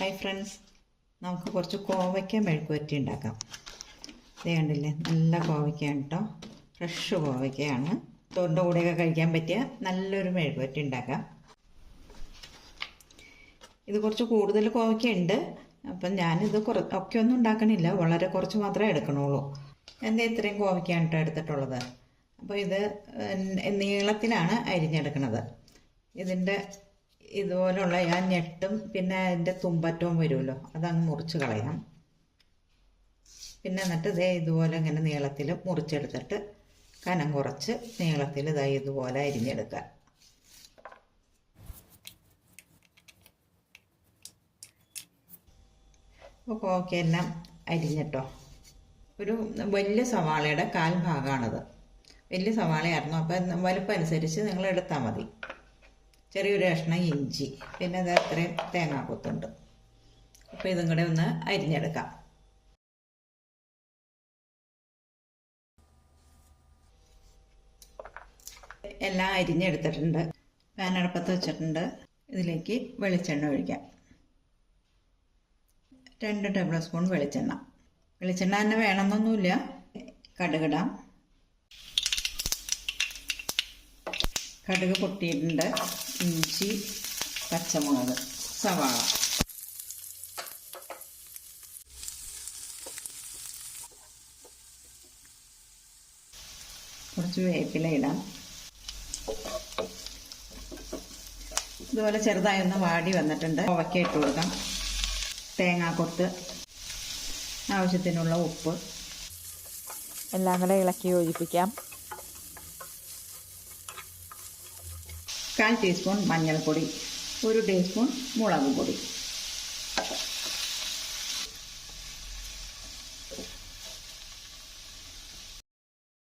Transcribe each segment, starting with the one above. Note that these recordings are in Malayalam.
ഹായ് ഫ്രണ്ട്സ് നമുക്ക് കുറച്ച് കോവയ്ക്ക മെഴുക്കുവരട്ടി ഉണ്ടാക്കാം. ഇത് കണ്ടില്ലേ? നല്ല കോവയ്ക്കയാണ് കേട്ടോ ഫ്രഷ് കോവയ്ക്കയാണ്. തോറിന്റെ കൂടെയൊക്കെ കഴിക്കാൻ പറ്റിയ നല്ലൊരു മെഴുക്കുവരട്ടി ഉണ്ടാക്കാം. ഇത് കുറച്ച് കൂടുതൽ കോവയ്ക്ക ഉണ്ട്. അപ്പം ഞാനിത് കുറ ഒക്കെ ഒന്നും ഉണ്ടാക്കണില്ല. വളരെ കുറച്ച് മാത്രമേ എടുക്കണുള്ളൂ. എന്റെ ഇത്രയും കോവയ്ക്കാണ് കേട്ടോ എടുത്തിട്ടുള്ളത്? അപ്പോൾ ഇത് നീളത്തിലാണ് അരിഞ്ഞെടുക്കുന്നത് ഇതിന്റെ ഇതുപോലുള്ള ആ ഞെട്ടും പിന്നെ അതിന്റെ തുമ്പറ്റവും വരുമല്ലോ അതങ്ങ് മുറിച്ച് കളയാം. പിന്നെ എന്നിട്ട് ഇതേ ഇതുപോലെ ഇങ്ങനെ നീളത്തിൽ മുറിച്ചെടുത്തിട്ട് കനം കുറച്ച് നീളത്തിൽ ഇതായി ഇതുപോലെ അരിഞ്ഞെടുക്കുക. അപ്പോൾ കോവയ്ക്കെല്ലാം അരിഞ്ഞിട്ടോ? ഒരു വലിയ സവാളയുടെ കാൽ ഭാഗമാണത്. വലിയ സവാളയായിരുന്നു. അപ്പം വലുപ്പം അനുസരിച്ച് നിങ്ങൾ എടുത്താൽ മതി. ചെറിയൊരു കഷ്ണം ഇഞ്ചി. പിന്നെ അത് അത്രയും തേങ്ങാക്കൊത്തുണ്ട്. അപ്പോൾ ഇതും കൂടെ ഒന്ന് അരിഞ്ഞെടുക്കാം. എല്ലാം അരിഞ്ഞെടുത്തിട്ടുണ്ട്. പാനടപ്പത്ത് വെച്ചിട്ടുണ്ട്. ഇതിലേക്ക് വെളിച്ചെണ്ണ ഒഴിക്കാം. രണ്ട് ടേബിൾ സ്പൂൺ വെളിച്ചെണ്ണ. വെളിച്ചെണ്ണ തന്നെ വേണമെന്നൊന്നുമില്ല. കടുകിടാം. കടുക് പൊട്ടിയിട്ടുണ്ട്. ഇഞ്ചി പച്ചമുളക് സവാള. കുറച്ച് വേപ്പില ഇടാം. ഇതുപോലെ ചെറുതായി ഒന്ന് വാടി വന്നിട്ടുണ്ട്. ഉവയ്ക്ക ഇട്ട് കൊടുക്കാം. തേങ്ങാക്കൊത്ത് ആവശ്യത്തിനുള്ള ഉപ്പ്. എല്ലാം കൂടെ ഇളക്കി യോജിപ്പിക്കാം. കാൽ ടീസ്പൂൺ മഞ്ഞൾപ്പൊടി ഒരു ടീസ്പൂൺ മുളക് പൊടി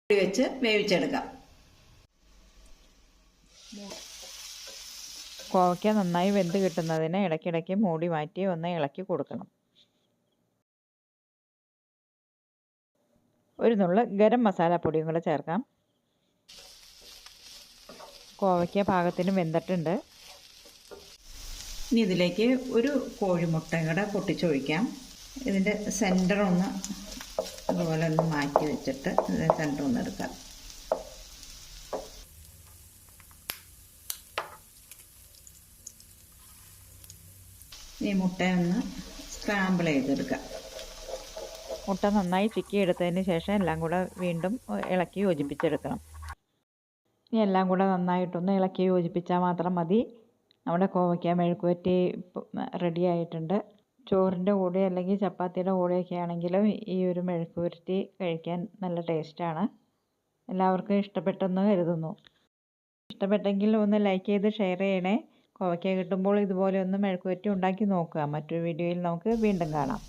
വെച്ച് വേവിച്ചെടുക്കാം. കോവയ്ക്ക നന്നായി വെന്ത് കിട്ടുന്നതിന് ഇടയ്ക്കിടയ്ക്ക് മൂടി മാറ്റി ഒന്ന് ഇളക്കി കൊടുക്കണം. ഒരു നുള്ള് ഗരം മസാലപ്പൊടിയും കൂടെ ചേർക്കാം. കോവയ്ക്ക പാകത്തിന് വെന്തിട്ടുണ്ട്. ഇനി ഇതിലേക്ക് ഒരു കോഴിമുട്ട കൂടെ പൊട്ടിച്ചൊഴിക്കാം. ഇതിന്റെ സെന്റർ ഒന്ന് അതുപോലെ ഒന്ന് മാറ്റി വെച്ചിട്ട് ഇതിന്റെ സെന്റർ ഒന്ന് എടുക്കാം. ഈ മുട്ടയൊന്ന് സ്ക്രാമ്പിൾ ചെയ്തെടുക്കാം. മുട്ട നന്നായി ചിക്കി എടുത്തതിന് ശേഷം എല്ലാം കൂടെ വീണ്ടും ഇളക്കി യോജിപ്പിച്ചെടുക്കണം. ഇനി എല്ലാം കൂടെ നന്നായിട്ടൊന്ന് ഇളക്കി യോജിപ്പിച്ചാൽ മാത്രം മതി. നമ്മുടെ കോവയ്ക്ക മെഴുക്കുവരട്ടി റെഡി ആയിട്ടുണ്ട്. ചോറിന്റെ കൂടെ അല്ലെങ്കിൽ ചപ്പാത്തിയുടെ കൂടെയൊക്കെ ആണെങ്കിലും ഈ ഒരു മെഴുക്കുവരട്ടി കഴിക്കാൻ നല്ല ടേസ്റ്റാണ് എല്ലാവർക്കും ഇഷ്ടപ്പെട്ടെന്ന് കരുതുന്നു. ഇഷ്ടപ്പെട്ടെങ്കിൽ ഒന്ന് ലൈക്ക് ചെയ്ത് ഷെയർ ചെയ്യണേ. കോവയ്ക്ക കിട്ടുമ്പോൾ ഇതുപോലെ ഒന്ന് മെഴുക്കുവരട്ടി ഉണ്ടാക്കി നോക്കുക. മറ്റൊരു വീഡിയോയിൽ നമുക്ക് വീണ്ടും കാണാം.